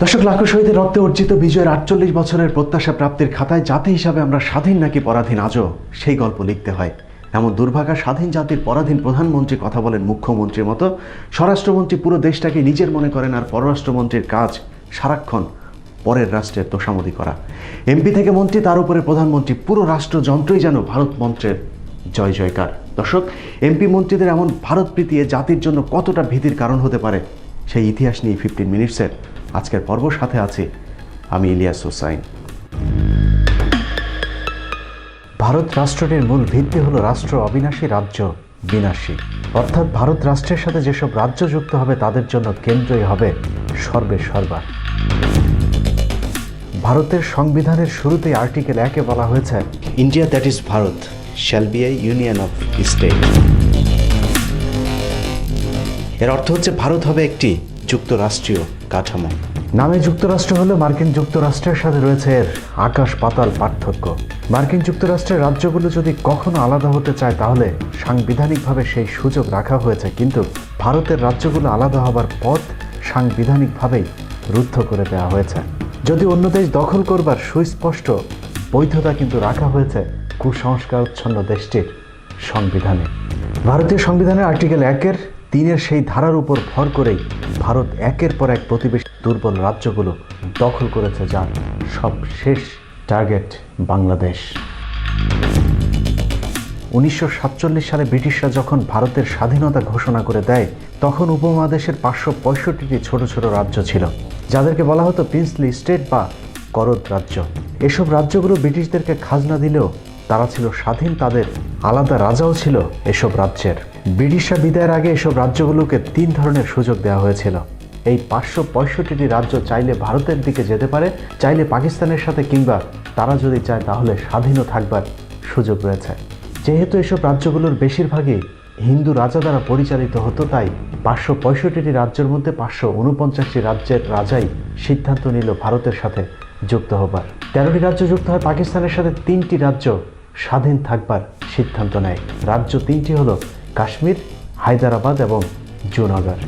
দর্শক লাখো শহীদের রক্তে অর্জিত বিজয়ের আটচল্লিশ বছরের প্রত্যাশা প্রাপ্তির খাতায় জাতি হিসাবে আমরা স্বাধীন নাকি পরাধীন আজও? সেই গল্প লিখতে হয়। এমন দুর্ভাগা স্বাধীন জাতির পরাধীন প্রধানমন্ত্রী কথা বলেন মুখ্যমন্ত্রীর মতো। স্বরাষ্ট্রমন্ত্রী পুরো দেশটাকে নিজের মনে করেন আর পররাষ্ট্রমন্ত্রীর কাজ, সারাক্ষণ পরের রাষ্ট্রের তোষামদি করা। এমপি থেকে মন্ত্রী, তার উপরে প্রধানমন্ত্রী, পুরো রাষ্ট্রযন্ত্রই যেন ভারত মন্ত্রের জয় জয়কার। দর্শক, এমপি মন্ত্রীদের এমন ভারত প্রীতি জাতির জন্য কতটা ভীতির কারণ হতে পারে, সেই ইতিহাস নিয়ে ফিফটিন মিনিটসের আজকের পর্ব সাথে আছি আমি ইলিয়াস হোসাইন। ভারত রাষ্ট্রটির মূল ভিত্তি হলো রাষ্ট্র অবিনাশী রাজ্য বিনাশী। অর্থাৎ ভারত রাষ্ট্রের সাথে যেসব রাজ্য যুক্ত হবে তাদের জন্য কেন্দ্রই হবে সর্বে সর্বা ভারতের সংবিধানের শুরুতেই আর্টিকেল একে বলা হয়েছে India that is Bharat shall be a union of state. এর অর্থ হচ্ছে ভারত হবে একটি যুক্তরাষ্ট্রীয় কাঠামো। নামে যুক্তরাষ্ট্র হলে মার্কিন যুক্তরাষ্ট্রের সাথে রয়েছে এর আকাশ পাতাল পার্থক্য। মার্কিন যুক্তরাষ্ট্রের রাজ্যগুলো যদি কখনো আলাদা হতে চায়, তাহলে সাংবিধানিকভাবে সেই সুযোগ রাখা হয়েছে, কিন্তু ভারতের রাজ্যগুলো আলাদা হবার পথ সাংবিধানিকভাবেই রুদ্ধ করে দেওয়া হয়েছে। যদি অন্য দেশ দখল করবার সুস্পষ্ট বৈধতা কিন্তু রাখা হয়েছে, কুসংস্কারচ্ছন্ন দেশটির সংবিধানে। ভারতীয় সংবিধানের আর্টিকেল একের তিনের সেই ধারার উপর ভর করেই ভারত একের পর এক প্রতিবেশী দুর্বল রাজ্যগুলো দখল করেছে যার সব শেষ টার্গেট বাংলাদেশ। উনিশশো সাতচল্লিশ সালে ব্রিটিশরা যখন ভারতের স্বাধীনতা ঘোষণা করে দেয়, তখন উপমহাদেশের পাঁচশো পঁয়ষট্টিটি ছোট ছোট রাজ্য ছিল, যাদেরকে বলা হতো প্রিন্সলি স্টেট বা করদ রাজ্য। এসব রাজ্যগুলো ব্রিটিশদেরকে খাজনা দিলেও তারা ছিল স্বাধীন, তাদের আলাদা রাজাও ছিল এসব রাজ্যের। ব্রিটিশরা বিদায়ের আগে এসব রাজ্যগুলোকে তিন ধরনের সুযোগ দেওয়া হয়েছিল। এই পাঁচশো পঁয়ষট্টিটি রাজ্য চাইলে ভারতের দিকে যেতে পারে, চাইলে পাকিস্তানের সাথে কিংবা তারা যদি চায় তাহলে স্বাধীনও থাকবার সুযোগ রয়েছে। যেহেতু এসব রাজ্যগুলোর বেশিরভাগই হিন্দু রাজা দ্বারা পরিচালিত হতো, তাই পাঁচশো পঁয়ষট্টিটি রাজ্যের মধ্যে পাঁচশো উনপঞ্চাশটি রাজ্যের রাজাই সিদ্ধান্ত নিল ভারতের সাথে যুক্ত হবার। তেরোটি রাজ্য যুক্ত হয়, পাকিস্তানের সাথে তিনটি রাজ্য স্বাধীন থাকবার সিদ্ধান্ত নেয়। রাজ্য তিনটি হলো কাশ্মীর, হায়দ্রাবাদ এবং জুনাগড়।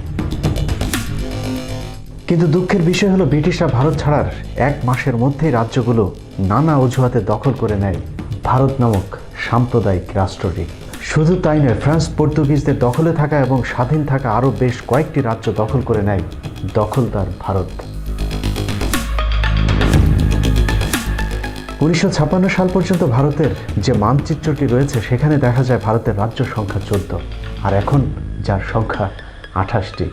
কিন্তু দুঃখের বিষয় হলো, ব্রিটিশরা ভারত ছাড়ার এক মাসের মধ্যেই রাজ্যগুলো নানা অজুহাতে দখল করে নেয় ভারত নামক সাম্প্রদায়িক রাষ্ট্রটি। শুধু তাই নয়, ফ্রান্স, পর্তুগিজদের দখলে থাকা এবং স্বাধীন থাকা আরও বেশ কয়েকটি রাজ্য দখল করে নেয় দখলদার ভারত। উনিশশো ছাপ্পান্ন সাল পর্যন্ত ভারতের যে মানচিত্রটি রয়েছে, সেখানে দেখা যায় ভারতের রাজ্য সংখ্যা চোদ্দ। আর এখন যার সংখ্যা আঠাশটি।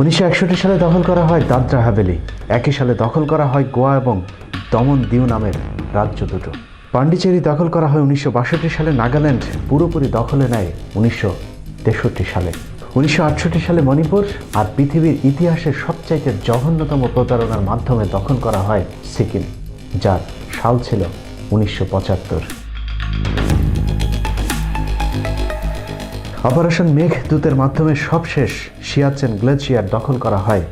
উনিশশো একষট্টি সালে দখল করা হয় দাদরা হাভেলি। একই সালে দখল করা হয় গোয়া এবং দমন দিউ নামের রাজ্য দুটো। পান্ডিচেরি দখল করা হয় উনিশশো বাষট্টি সালে। নাগাল্যান্ড পুরোপুরি দখলে নেয় উনিশশো তেষট্টি সালে। উনিশশো আটষট্টি সালে মণিপুর আর পৃথিবীর ইতিহাসের সবচাইতে জঘন্যতম প্রতারণার মাধ্যমে দখল করা হয় সিকিম, যার সাল ছিল উনিশশো পঁচাত্তর। অপারেশন মেঘ দূতের মাধ্যমে সবশেষ সিয়াচেন গ্লেচিয়ার দখল করা হয়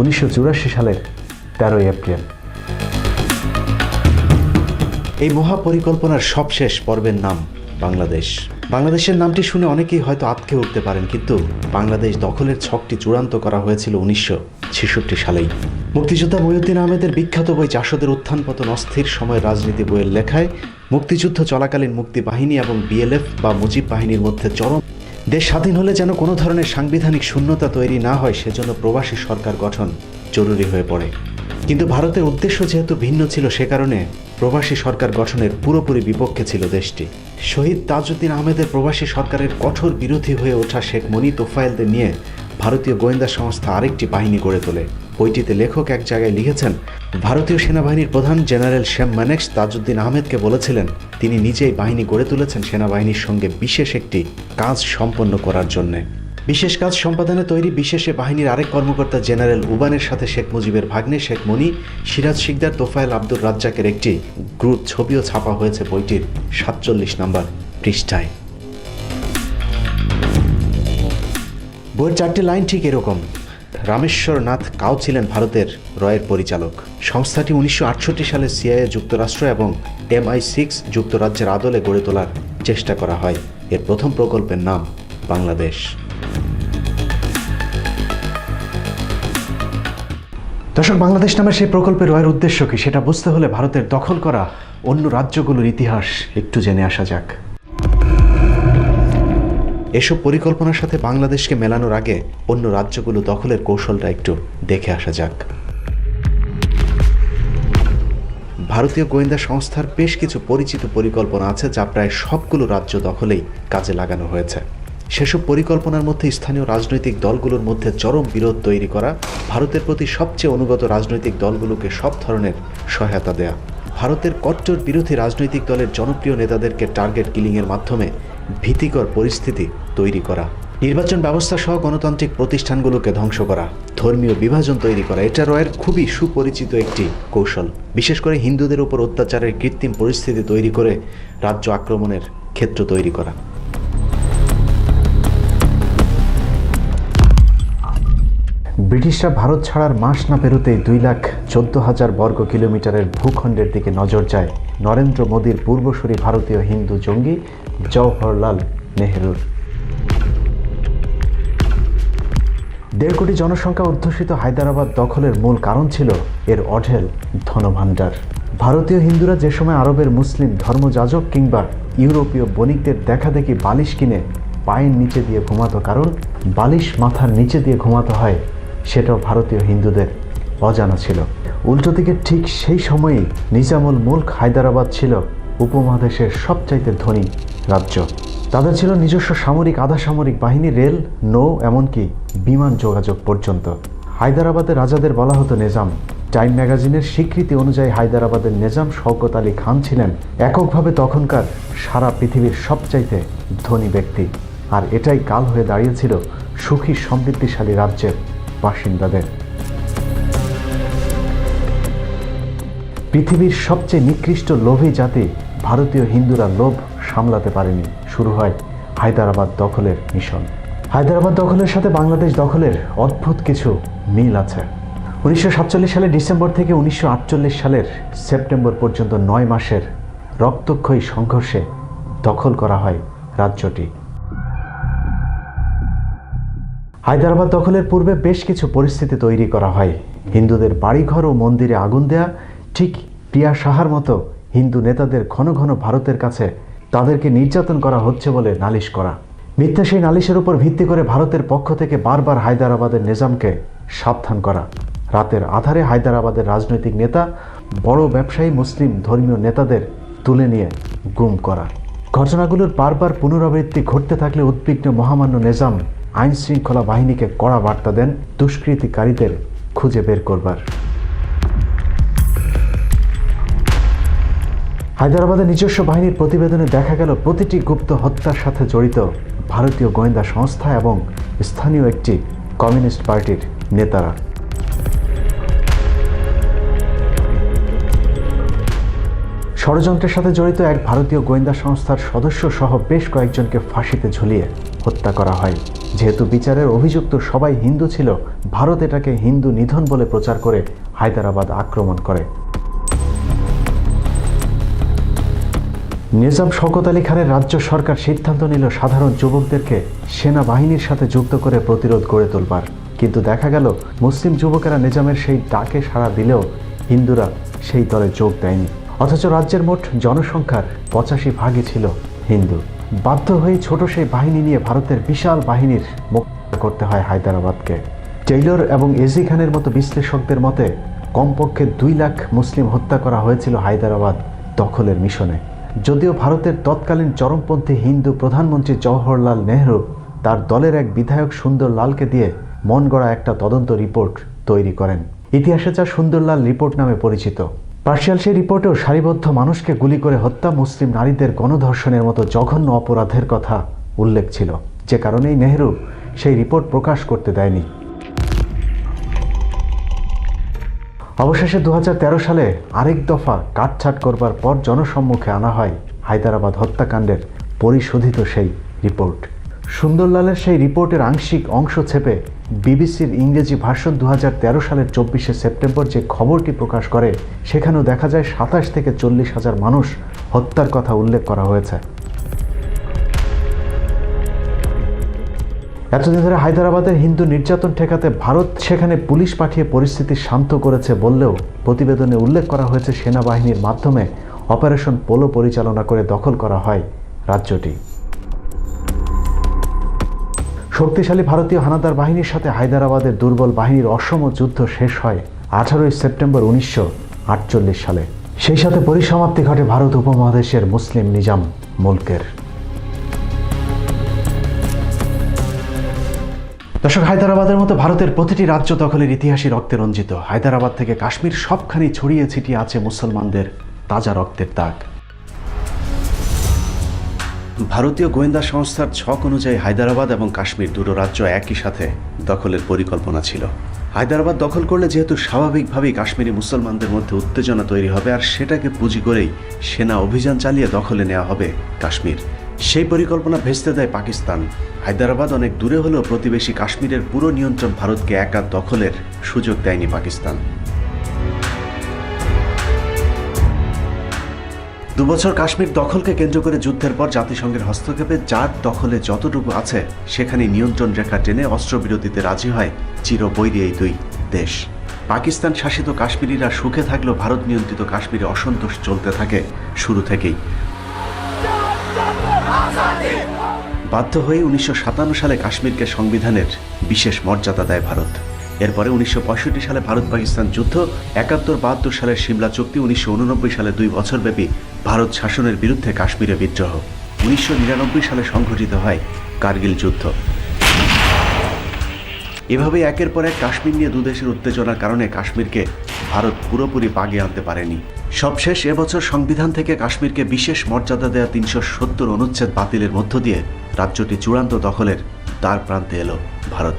উনিশশো চুরাশি সালের তেরোই এপ্রিল। এই মহাপরিকল্পনার সবশেষ পর্বের নাম বাংলাদেশ। বাংলাদেশের নামটি শুনে অনেকেই হয়তো আটকে উঠতে পারেন, কিন্তু বাংলাদেশ দখলের ছকটি চূড়ান্ত করা হয়েছিল উনিশশো ছেষট্টি সালেই। মুক্তিযোদ্ধা মহিউদ্দিন আহমেদের বিখ্যাত বই জাসদের উত্থান পতন অস্থির সময় রাজনীতি বইয়ের লেখায়, মুক্তিযুদ্ধ চলাকালীন মুক্তি বাহিনী এবং বিএলএফ বা মুজিব বাহিনীর মধ্যে চরম দেশ স্বাধীন হলে যেন কোনো ধরনের সাংবিধানিক শূন্যতা তৈরি না হয়, সেজন্য প্রবাসী সরকার গঠন জরুরি হয়ে পড়ে। কিন্তু ভারতের উদ্দেশ্য যেহেতু ভিন্ন ছিল সে কারণে প্রবাসী সরকার গঠনের পুরোপুরি বিপক্ষে ছিল দেশটি। শহীদ তাজউদ্দিন আহমেদের প্রবাসী সরকারের কঠোর বিরোধী হয়ে ওঠা শেখ মনি তোফায়েলদের নিয়ে ভারতীয় গোয়েন্দা সংস্থা আরেকটি বাহিনী গড়ে তোলে। বইটিতে লেখক এক জায়গায় লিখেছেন, ভারতীয় সেনাবাহিনীর প্রধান জেনারেল শ্যাম ম্যানেক্স তাজউদ্দিন আহমেদকে বলেছিলেন, তিনি নিজেই বাহিনী গড়ে তুলেছেন সেনাবাহিনীর সঙ্গে বিশেষ একটি কাজ সম্পন্ন করার জন্যে। বিশেষ কাজ সম্পাদনে তৈরি বিশেষে বাহিনীর আরেক কর্মকর্তা জেনারেল উবানের সাথে শেখ মুজিবের ভাগ্নে শেখ মনি, সিরাজ শিকদার তোফায়েল আব্দুর রাজ্জাকের একটি গ্রুপ ছবিও ছাপা হয়েছে বইটির সাতচল্লিশ নম্বর পৃষ্ঠায়। বইয়ের চারটি লাইন ঠিক এরকম। রামেশ্বর নাথ কাউ ছিলেন ভারতের রয়ের পরিচালক। সংস্থাটি উনিশশো আটষট্টি সালে সিআইএ যুক্তরাষ্ট্র এবং এমআই সিক্স যুক্তরাজ্যের আদলে গড়ে তোলার চেষ্টা করা হয়। এর প্রথম প্রকল্পের নাম বাংলাদেশ। দর্শক, বাংলাদেশ নামের সেই প্রকল্পের রয়ের উদ্দেশ্য কি? সেটা বুঝতে হলে ভারতের দখল করা অন্য রাজ্যগুলোর ইতিহাস একটু জেনে আসা যাক। এসব পরিকল্পনার সাথে বাংলাদেশকে মেলানোর আগে অন্য রাজ্যগুলো দখলের কৌশলটা একটু দেখে আসা যাক। ভারতীয় গোয়েন্দা সংস্থার বেশ কিছু পরিচিত পরিকল্পনা আছে যা প্রায় সবগুলো রাজ্য দখলেই কাজে লাগানো হয়েছে। সেসব পরিকল্পনার মধ্যে স্থানীয় রাজনৈতিক দলগুলোর মধ্যে চরম বিরোধ তৈরি করা, ভারতের প্রতি সবচেয়ে অনুগত রাজনৈতিক দলগুলোকে সব ধরনের সহায়তা দেয়া। ভারতের কট্টর বিরোধী রাজনৈতিক দলের জনপ্রিয় নেতাদেরকে টার্গেট কিলিংয়ের মাধ্যমে ভীতিকর পরিস্থিতি তৈরি করা। নির্বাচন ব্যবস্থা সহ গণতান্ত্রিক প্রতিষ্ঠানগুলোকে ধ্বংস করা। ধর্মীয় বিভাজন তৈরি করা, এটা রয়ের খুবই সুপরিচিত একটি কৌশল। বিশেষ করে হিন্দুদের উপর অত্যাচারের কৃত্রিম পরিস্থিতি তৈরি করে রাজ্য আক্রমণের ক্ষেত্র তৈরি করা। ব্রিটিশরা ভারত ছাড়ার মাস না পেরোতেই দুই লাখ চোদ্দ হাজার বর্গ কিলোমিটারের ভূখণ্ডের দিকে নজর যায় নরেন্দ্র মোদীর পূর্বসূরি ভারতীয় হিন্দু জঙ্গি জওহরলাল নেহরুর। দেড় কোটি জনসংখ্যা অধ্যুষিত হায়দ্রাবাদ দখলের মূল কারণ ছিল এর অঢেল ধনভাণ্ডার। ভারতীয় হিন্দুরা যে সময় আরবের মুসলিম ধর্মযাজক কিংবা ইউরোপীয় বণিকদের দেখা দেখি বালিশ কিনে পায়ের নিচে দিয়ে ঘুমাতো কারণ বালিশ মাথার নিচে দিয়ে ঘুমাতে হয় সেটাও ভারতীয় হিন্দুদের অজানা ছিল। উল্টো দিকে ঠিক সেই সময়েই নিজামুল মুল্ক হায়দ্রাবাদ ছিল উপমহাদেশের সবচাইতে ধনী রাজ্য। তাদের ছিল নিজস্ব সামরিক আধা সামরিক বাহিনী, রেল, নৌ, এমনকি বিমান যোগাযোগ পর্যন্ত। হায়দ্রাবাদের রাজাদের বলা হতো নিজাম। টাইম ম্যাগাজিনের স্বীকৃতি অনুযায়ী হায়দ্রাবাদের নিজাম শওকত আলী খান ছিলেন এককভাবে তখনকার সারা পৃথিবীর সবচাইতে ধনী ব্যক্তি। আর এটাই কাল হয়ে দাঁড়িয়েছিল সুখী, সমৃদ্ধিশালী রাজ্যের বাসিন্দাদের। পৃথিবীর সবচেয়ে নিকৃষ্ট লোভী জাতি ভারতীয় হিন্দুরা লোভ সামলাতে পারেনি। শুরু হয় হায়দ্রাবাদ দখলের মিশন। হায়দ্রাবাদ দখলের সাথে বাংলাদেশ দখলের অদ্ভুত কিছু মিল আছে। উনিশশো সাতচল্লিশ সালের ডিসেম্বর থেকে উনিশশো আটচল্লিশ সালের সেপ্টেম্বর পর্যন্ত নয় মাসের রক্তক্ষয়ী সংঘর্ষে দখল করা হয় রাজ্যটি। হায়দ্রাবাদ দখলের পূর্বে বেশ কিছু পরিস্থিতি তৈরি করা হয়। হিন্দুদের বাড়িঘর ও মন্দিরে আগুন দেয়া, ঠিক প্রিয়া সাহার মতো হিন্দু নেতাদের ঘন ঘন ভারতের কাছে তাদেরকে নির্যাতন করা হচ্ছে বলে নালিশ করা। মিথ্যা সেই নালিশের উপর ভিত্তি করে ভারতের পক্ষ থেকে বারবার হায়দ্রাবাদের নিজামকে সাবধান করা। রাতের আধারে হায়দ্রাবাদের রাজনৈতিক নেতা, বড় ব্যবসায়ী মুসলিম ধর্মীয় নেতাদের তুলে নিয়ে গুম করা। ঘটনাগুলোর বারবার পুনরাবৃত্তি ঘটতে থাকলে উদ্বিগ্ন মহামান্য নিজাম আইন শৃঙ্খলা বাহিনীকে কড়া বার্তা দেন দুষ্কৃতিকারীদের খুঁজে বের করবার। হায়দ্রাবাদের নিজস্ব বাহিনীর প্রতিবেদনে দেখা গেল, প্রতিটি গুপ্ত হত্যার সাথে জড়িত ভারতীয় গোয়েন্দা সংস্থা এবং স্থানীয় একটি কমিউনিস্ট পার্টির নেতারা। ষড়যন্ত্রের সাথে জড়িত এক ভারতীয় গোয়েন্দা সংস্থার সদস্য সহ বেশ কয়েকজনকে ফাঁসিতে ঝুলিয়ে হত্যা করা হয়। যেহেতু বিচারের অভিযুক্ত সবাই হিন্দু ছিল, ভারত এটাকে হিন্দু নিধন বলে প্রচার করে হায়দ্রাবাদ আক্রমণ করে। নিজাম শওকত আলী খানের রাজ্য সরকার সিদ্ধান্ত নিল সাধারণ যুবকদেরকে সেনাবাহিনীর সাথে যুক্ত করে প্রতিরোধ গড়ে তুলবার। কিন্তু দেখা গেল, মুসলিম যুবকেরা নিজামের সেই ডাকে সাড়া দিলেও হিন্দুরা সেই দলে যোগ দেয়নি। অথচ রাজ্যের মোট জনসংখ্যার পঁচাশি ভাগই ছিল হিন্দু। বাধ্য হয়ে ছোট সেই বাহিনী নিয়ে ভারতের বিশাল বাহিনীর মোকাবিলা করতে হয় হায়দ্রাবাদকে। টেইলর এবং এজি খানের মতো বিশ্লেষকদের মতে, কমপক্ষে দুই লাখ মুসলিম হত্যা করা হয়েছিল হায়দ্রাবাদ দখলের মিশনে। যদিও ভারতের তৎকালীন চরমপন্থী হিন্দু প্রধানমন্ত্রী জওহরলাল নেহরু তার দলের এক বিধায়ক সুন্দরলালকে দিয়ে মন একটা তদন্ত রিপোর্ট তৈরি করেন। ইতিহাসে যা সুন্দরলাল রিপোর্ট নামে পরিচিত। পার্সিয়াল সেই রিপোর্টেও সারিবদ্ধ মানুষকে গুলি করে হত্যা মুসলিম নারীদের গণধর্ষণের মতো জঘন্য অপরাধের কথা উল্লেখ ছিল। যে কারণেই নেহরু সেই রিপোর্ট প্রকাশ করতে দেয়নি। অবশেষে দু হাজার তেরো সালে আরেক দফা কাটছাট করবার পর জনসম্মুখে আনা হয় হায়দ্রাবাদ হত্যাকাণ্ডের পরিশোধিত সেই রিপোর্ট। সুন্দরলালের সেই রিপোর্টের আংশিক অংশ ছেপে বিবিসির ইংরেজি ভাষণ দু হাজার তেরো সালের চব্বিশে সেপ্টেম্বর যে খবরটি প্রকাশ করে, সেখানেও দেখা যায় সাতাশ থেকে চল্লিশ হাজার মানুষ হত্যার কথা উল্লেখ করা হয়েছে। এতদিন ধরে হায়দ্রাবাদের হিন্দু নির্যাতন ঠেকাতে ভারত সেখানে পুলিশ পাঠিয়ে পরিস্থিতি শান্ত করেছে বললেও প্রতিবেদনে উল্লেখ করা হয়েছে, সেনাবাহিনীর মাধ্যমে অপারেশন পোলো পরিচালনা করে দখল করা হয় রাজ্যটি। শক্তিশালী ভারতীয় হানাদার বাহিনীর সাথে হায়দ্রাবাদের দুর্বল বাহিনীর অসম যুদ্ধ শেষ হয় আঠারোই সেপ্টেম্বর উনিশশো আটচল্লিশ সালে। সেই সাথে পরিসমাপ্তি ঘটে ভারত উপমহাদেশের মুসলিম নিজাম মুলকের। দর্শক, হায়দ্রাবাদের মতো ভারতের প্রতিটি রাজ্য দখলের ইতিহাসই রক্তে রঞ্জিত। হায়দ্রাবাদ থেকে কাশ্মীর সবখানি ছড়িয়ে ছিটিয়ে আছে মুসলমানদের তাজা রক্তের দাগ। ভারতীয় গোয়েন্দা সংস্থার ছক অনুযায়ী হায়দ্রাবাদ এবং কাশ্মীর দুটো রাজ্য একই সাথে দখলের পরিকল্পনা ছিল। হায়দ্রাবাদ দখল করলে যেহেতু স্বাভাবিকভাবেই কাশ্মীরি মুসলমানদের মধ্যে উত্তেজনা তৈরি হবে আর সেটাকে পুঁজি করেই সেনা অভিযান চালিয়ে দখলে নেওয়া হবে কাশ্মীর। সেই পরিকল্পনা ভেস্তে দেয় পাকিস্তান। হায়দ্রাবাদ অনেক দূরে হলেও প্রতিবেশী কাশ্মীরের পুরো নিয়ন্ত্রণ ভারতকে একা দখলের সুযোগ দেয়নি পাকিস্তান। দুবছর কাশ্মীর দখলকে কেন্দ্র করে যুদ্ধের পর জাতিসংঘের হস্তক্ষেপে যার দখলে যতটুকু আছে, সেখানে নিয়ন্ত্রণ রেখা টেনে অস্ত্রবিরতিতে রাজি হয় চিরবৈরী এই দুই দেশ। পাকিস্তান শাসিত কাশ্মীরিরা সুখে থাকলেও ভারত নিয়ন্ত্রিত কাশ্মীরে অসন্তোষ চলতে থাকে শুরু থেকেই। বাধ্য হয়ে উনিশশো সাতান্ন সালে কাশ্মীরকে সংবিধানের বিশেষ মর্যাদা দেয় ভারত। এরপরে উনিশশো পঁয়ষট্টি সালে ভারত পাকিস্তান যুদ্ধ, একাত্তর, বাহাত্তর সালের সিমলা চুক্তি, উনিশশো উননব্বই সালে দুই বছরব্যাপী ভারত শাসনের বিরুদ্ধে কাশ্মীরে বিদ্রোহ। উনিশশো নিরানব্বই সালে সংঘটিত হয় কার্গিল যুদ্ধ। এভাবে একের পর এক কাশ্মীর নিয়ে দুদেশের উত্তেজনার কারণে কাশ্মীরকে ভারত পুরোপুরি বাগে আনতে পারেনি। সবশেষ এবছর সংবিধান থেকে কাশ্মীরকে বিশেষ মর্যাদা দেওয়া তিনশো সত্তর অনুচ্ছেদ বাতিলের মধ্য দিয়ে রাজ্যটি চূড়ান্ত দখলের তার প্রান্তে এলো ভারত।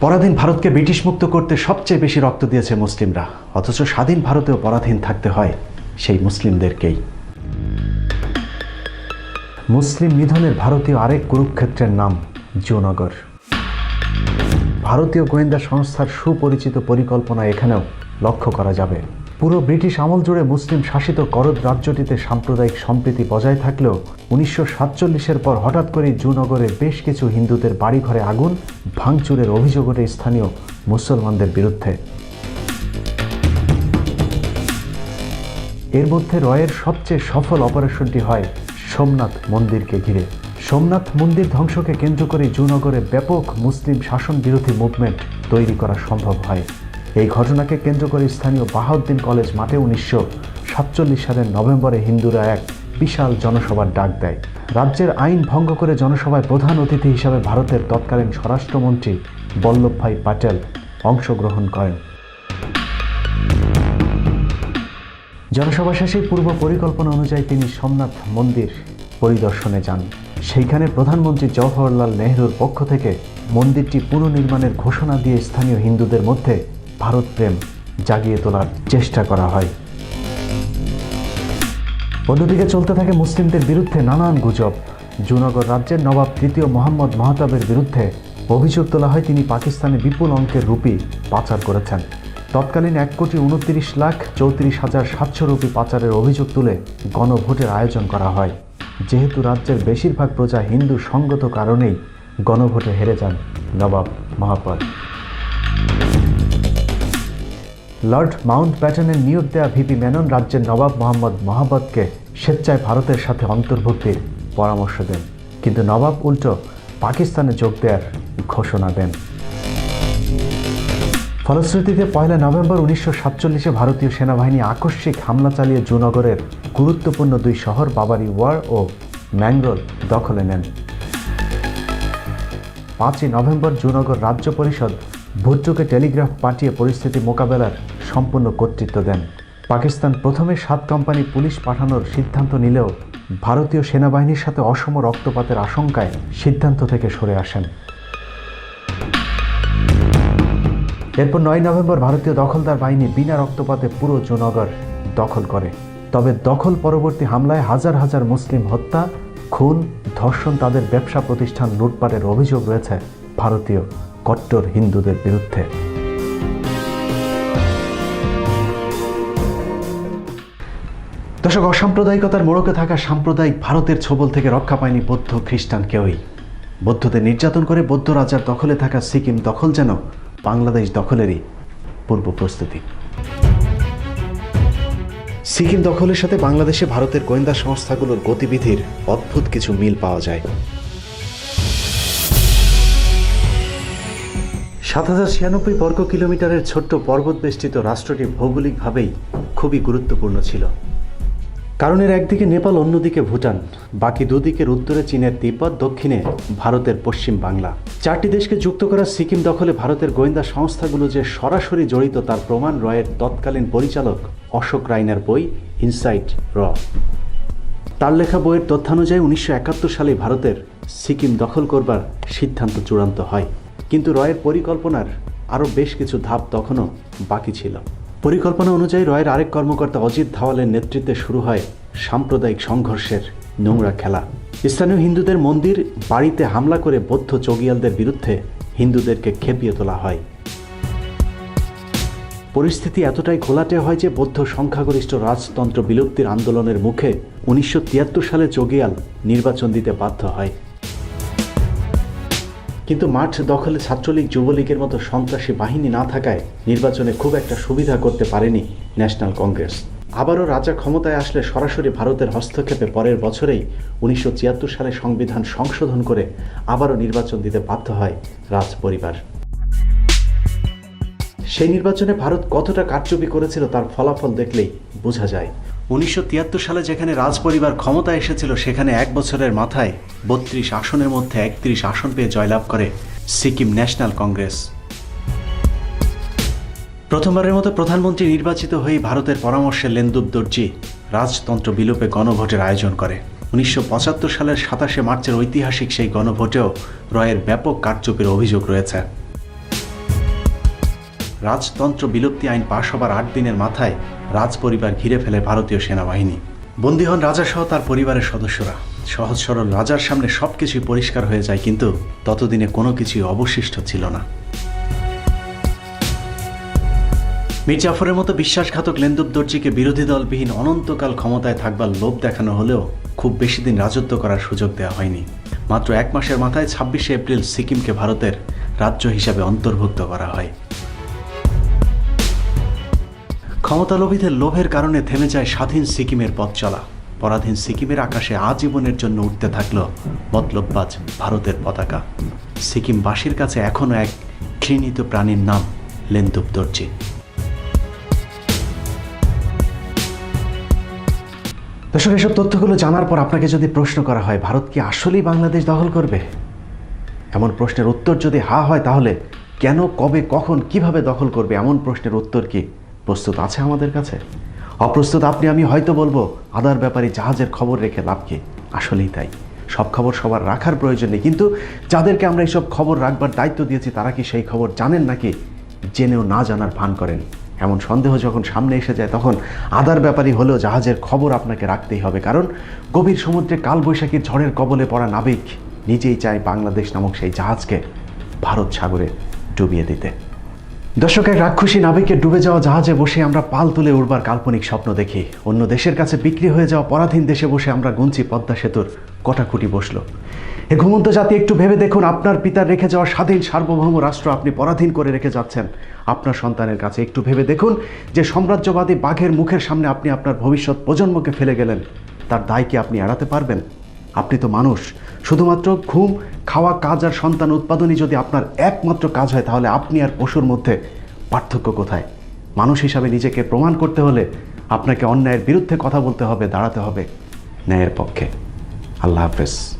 পরাধীন ভারতকে ব্রিটিশ মুক্ত করতে সবচেয়ে বেশি রক্ত দিয়েছে মুসলিমরা। অথচ স্বাধীন ভারতেও পরাধীন থাকতে হয় সেই মুসলিমদেরকেই। মুসলিম নিধনের ভারতীয় আরেক কুরুক্ষেত্রের নাম জোনগর ভারতীয় গোয়েন্দা সংস্থার সুপরিচিত পরিকল্পনা এখানেও লক্ষ্য করা যাবে। পুরো ব্রিটিশ আমল জুড়ে মুসলিম শাসিত করদ রাজ্যটিতে সাম্প্রদায়িক সম্প্রীতি বজায় থাকলেও উনিশশো সাতচল্লিশের পর হঠাৎ করেই জুনগরে বেশ কিছু হিন্দুদের বাড়িঘরে আগুন, ভাঙচুরের অভিযোগ ওঠে স্থানীয় মুসলমানদের বিরুদ্ধে। এর মধ্যে রয়ের সবচেয়ে সফল অপারেশনটি হয় সোমনাথ মন্দিরকে ঘিরে। সোমনাথ মন্দির ধ্বংসকে কেন্দ্র করে জুনগরে ব্যাপক মুসলিম শাসন বিরোধী মুভমেন্ট তৈরি করা সম্ভব হয়। এই ঘটনাকে কেন্দ্র করে স্থানীয় বাহাউদ্দিন কলেজ মাঠে উনিশশো সাতচল্লিশ সালের নভেম্বরে হিন্দুরা এক বিশাল জনসভার ডাক দেয়। রাজ্যের আইন ভঙ্গ করে জনসভায় প্রধান অতিথি হিসাবে ভারতের তৎকালীন স্বরাষ্ট্রমন্ত্রী বল্লভভাই প্যাটেল অংশগ্রহণ করেন। জনসভা শেষে পূর্ব পরিকল্পনা অনুযায়ী তিনি সোমনাথ মন্দির পরিদর্শনে যান। সেইখানে প্রধানমন্ত্রী জওহরলাল নেহরুর পক্ষ থেকে মন্দিরটি পুনর্নির্মাণের ঘোষণা দিয়ে স্থানীয় হিন্দুদের মধ্যে ভারত প্রেম জাগিয়ে তোলার চেষ্টা করা হয়। অন্যদিকে চলতে থাকে মুসলিমদের বিরুদ্ধে নানান গুজব। জুনগর রাজ্যের নবাব তৃতীয় মোহাম্মদ মাহতাবের বিরুদ্ধে অভিযোগ তোলা হয়, তিনি পাকিস্তানে বিপুল অঙ্কের রুপি পাচার করেছেন। তৎকালীন এক কোটি উনত্রিশ লাখ চৌত্রিশ হাজার সাতশো রুপি পাচারের অভিযোগ তুলে গণভোটের আয়োজন করা হয়। যেহেতু রাজ্যের বেশিরভাগ প্রজা হিন্দু সঙ্গত কারণেই গণভোটে হেরে যান নবাব মহাপদ লর্ড মাউন্ট ব্যাটনের নিয়োগ দেয়া ভিপি মেনন রাজ্যের নবাব মোহাম্মদ মহাবতকে স্বেচ্ছায় ভারতের সাথে অন্তর্ভুক্তির পরামর্শ দেন। কিন্তু নবাব উল্টো পাকিস্তানে যোগ দেওয়ার ঘোষণা দেন। ফলশ্রুতিতে পয়লা নভেম্বর উনিশশো সাতচল্লিশে ভারতীয় সেনাবাহিনী আকস্মিক হামলা চালিয়ে জুনগরের গুরুত্বপূর্ণ দুই শহর বাবারি ওয়ার ও ম্যাঙ্গল দখলে নেন। পাঁচই নভেম্বর জুনগর রাজ্য পরিষদ ভুট্টুকে টেলিগ্রাফ পাঠিয়ে পরিস্থিতি মোকাবেলার সম্পূর্ণ কর্তৃত্ব দেন। পাকিস্তান প্রথমে সাত কোম্পানি পুলিশ পাঠানোর সিদ্ধান্ত নিলেও ভারতীয় সেনাবাহিনীর সাথে অসম রক্তপাতের আশঙ্কায় সিদ্ধান্ত থেকে সরে আসেন। এরপর নয় নভেম্বর ভারতীয় দখলদার বাহিনী বিনা রক্তপাতে পুরো জুনগর দখল করে। তবে দখল পরবর্তী হামলায় হাজার হাজার মুসলিম হত্যা, খুন, ধর্ষণ তাদের ব্যবসা প্রতিষ্ঠান লুটপাটের অভিযোগ রয়েছে ভারতীয়। কট্টর হিন্দুদের বিরুদ্ধে। দর্শক, অসাম্প্রদায়িকতার মোড়কে থাকা সাম্প্রদায়িক ভারতের ছবল থেকে রক্ষা পায়নি বৌদ্ধ খ্রিস্টান কেউই। বৌদ্ধদের নির্যাতন করে বৌদ্ধ রাজার দখলে থাকা সিকিম দখল যেন বাংলাদেশ দখলেরই পূর্ব প্রস্তুতি। সিকিম দখলের সাথে বাংলাদেশে ভারতের গোয়েন্দা সংস্থাগুলোর গতিবিধির অদ্ভুত কিছু মিল পাওয়া যায়। সাত হাজার ছিয়ানব্বই বর্গ কিলোমিটারের ছোট্ট পর্বত বেষ্টিত রাষ্ট্রটি ভৌগোলিকভাবেই খুবই গুরুত্বপূর্ণ ছিল। কারণ এর একদিকে নেপাল, অন্যদিকে ভুটান, বাকি দুদিকের উত্তরে চীনের তিব্বত, দক্ষিণে ভারতের পশ্চিম বাংলা। চারটি দেশকে যুক্ত করা সিকিম দখলে ভারতের গোয়েন্দা সংস্থাগুলো যে সরাসরি জড়িত তার প্রমাণ রয়ের তৎকালীন পরিচালক অশোক রাইনার বই ইনসাইট র। তার লেখা বইয়ের তথ্যানুযায়ী উনিশশো একাত্তর সালে ভারতের সিকিম দখল করবার সিদ্ধান্ত চূড়ান্ত হয়। কিন্তু রয়ের পরিকল্পনার আরও বেশ কিছু ধাপ তখনও বাকি ছিল। পরিকল্পনা অনুযায়ী রয়ের আরেক কর্মকর্তা অজিত ধাওয়ালের নেতৃত্বে শুরু হয় সাম্প্রদায়িক সংঘর্ষের নোংরা খেলা। স্থানীয় হিন্দুদের মন্দির, বাড়িতে হামলা করে বৌদ্ধ চগিয়ালদের বিরুদ্ধে হিন্দুদেরকে খেপিয়ে তোলা হয়। পরিস্থিতি এতটাই ঘোলাটে হয় যে বৌদ্ধ সংখ্যাগরিষ্ঠ রাজতন্ত্র বিলুপ্তির আন্দোলনের মুখে উনিশশো তিয়াত্তর সালে চগিয়াল নির্বাচন দিতে বাধ্য হয়। কিন্তু মাঠ দখলে ছাত্রলীগ, যুবলীগের মতো সন্ত্রাসী বাহিনী না থাকায় নির্বাচনে খুব একটা সুবিধা করতে পারেনি ন্যাশনাল কংগ্রেস। আবারও রাজা ক্ষমতায় আসলে সরাসরি ভারতের হস্তক্ষেপে পরের বছরেই উনিশশো ছিয়াত্তর সালে সংবিধান সংশোধন করে আবারও নির্বাচন দিতে বাধ্য হয় রাজ পরিবার সেই নির্বাচনে ভারত কতটা কারচুপি করেছিল তার ফলাফল দেখলেই বোঝা যায়। উনিশশো তিয়াত্তর সালে যেখানে রাজ পরিবার ক্ষমতায় এসেছিল, সেখানে এক বছরের মাথায় বত্রিশ আসনের মধ্যে একত্রিশ আসন পেয়ে জয়লাভ করে সিকিম ন্যাশনাল কংগ্রেস। প্রথমবারের মতো প্রধানমন্ত্রী নির্বাচিত হয়ে ভারতের পরামর্শে লেন্দুব দর্জি রাজতন্ত্র বিলোপে গণভোটের আয়োজন করে। উনিশশো পঁচাত্তর সালের সাতাশে মার্চের ঐতিহাসিক সেই গণভোটেও রয়ের ব্যাপক কারচুপির অভিযোগ রয়েছে। রাজতন্ত্র বিলুপ্তি আইন পাশ হবার আট দিনের মাথায় রাজ পরিবার ঘিরে ফেলে ভারতীয় সেনাবাহিনী। বন্দী হন রাজাসহ তার পরিবারের সদস্যরা। সহজ সরল রাজার সামনে সব কিছুই পরিষ্কার হয়ে যায়, কিন্তু ততদিনে কোনো কিছুই অবশিষ্ট ছিল না। মীর জাফরের মতো বিশ্বাসঘাতক লেন্দুব দর্জিকে বিরোধী দলবিহীন অনন্তকাল ক্ষমতায় থাকবার লোভ দেখানো হলেও খুব বেশি দিন রাজত্ব করার সুযোগ দেওয়া হয়নি। মাত্র এক মাসের মাথায় ছাব্বিশে এপ্রিল সিকিমকে ভারতের রাজ্য হিসাবে অন্তর্ভুক্ত করা হয়। ক্ষমতালোভীদের লোভের কারণে থেমে যায় স্বাধীন সিকিমের পথ চলা। পরাধীন সিকিমের আকাশে আজীবনের জন্য উঠতে থাকল মতলববাজ ভারতের পতাকা। সিকিমবাসীর কাছে এখনও এক ঘৃণিত প্রাণীর নাম লেন্দুব দর্জি। দর্শক, এসব তথ্যগুলো জানার পর আপনাকে যদি প্রশ্ন করা হয়, ভারত কি আসলেই বাংলাদেশ দখল করবে? এমন প্রশ্নের উত্তর যদি হা হয়, তাহলে কেন, কবে, কখন, কীভাবে দখল করবে? এমন প্রশ্নের উত্তর কি প্রস্তুত আছে আমাদের কাছে? অপ্রস্তুত আপনি, আমি হয়তো বলব, আদার ব্যাপারে জাহাজের খবর রেখে লাভ কি? আসলেই তাই। সব খবর সবার রাখার প্রয়োজন নেই। কিন্তু যাদেরকে আমরা এইসব খবর রাখবার দায়িত্ব দিয়েছি, তারা কি সেই খবর জানেন নাকি? জেনেও না জানার ভান করেন। এমন সন্দেহ যখন সামনে এসে যায়, তখন আদার ব্যাপারই হলেও জাহাজের খবর আপনাকে রাখতেই হবে। কারণ গভীর সমুদ্রে কালবৈশাখীর ঝড়ের কবলে পড়া নাবিক নিজেই চায় বাংলাদেশ নামক সেই জাহাজকে ভারত সাগরে ডুবিয়ে দিতে। দর্শকের রাক্ষসী নাবিকে ডুবে যাওয়া জাহাজে বসে আমরা পাল তুলে উড়বার কাল্পনিক স্বপ্ন দেখি। অন্য দেশের কাছে বিক্রি হয়ে যাওয়া পরাধীন দেশে বসে আমরা গুনছি পদ্মা সেতুর কটাকুটি বসল। এ ঘুমন্ত জাতি, একটু ভেবে দেখুন, আপনার পিতার রেখে যাওয়া স্বাধীন সার্বভৌম রাষ্ট্র আপনি পরাধীন করে রেখে যাচ্ছেন। আপনার সন্তানের কাছে একটু ভেবে দেখুন যে সাম্রাজ্যবাদী বাঘের মুখের সামনে আপনি আপনার ভবিষ্যৎ প্রজন্মকে ফেলে গেলেন। তার দায় কি আপনি এড়াতে পারবেন? আপনি তো মানুষ। শুধুমাত্র ঘুম, খাওয়া, কাজ আর সন্তান উৎপাদনই যদি আপনার একমাত্র কাজ হয়, তাহলে আপনি আর পশুর মধ্যে পার্থক্য কোথায়? মানুষ হিসাবে নিজেকে প্রমাণ করতে হলে আপনাকে অন্যায়ের বিরুদ্ধে কথা বলতে হবে, দাঁড়াতে হবে, ন্যায়ের পক্ষে। আল্লাহ হাফেজ।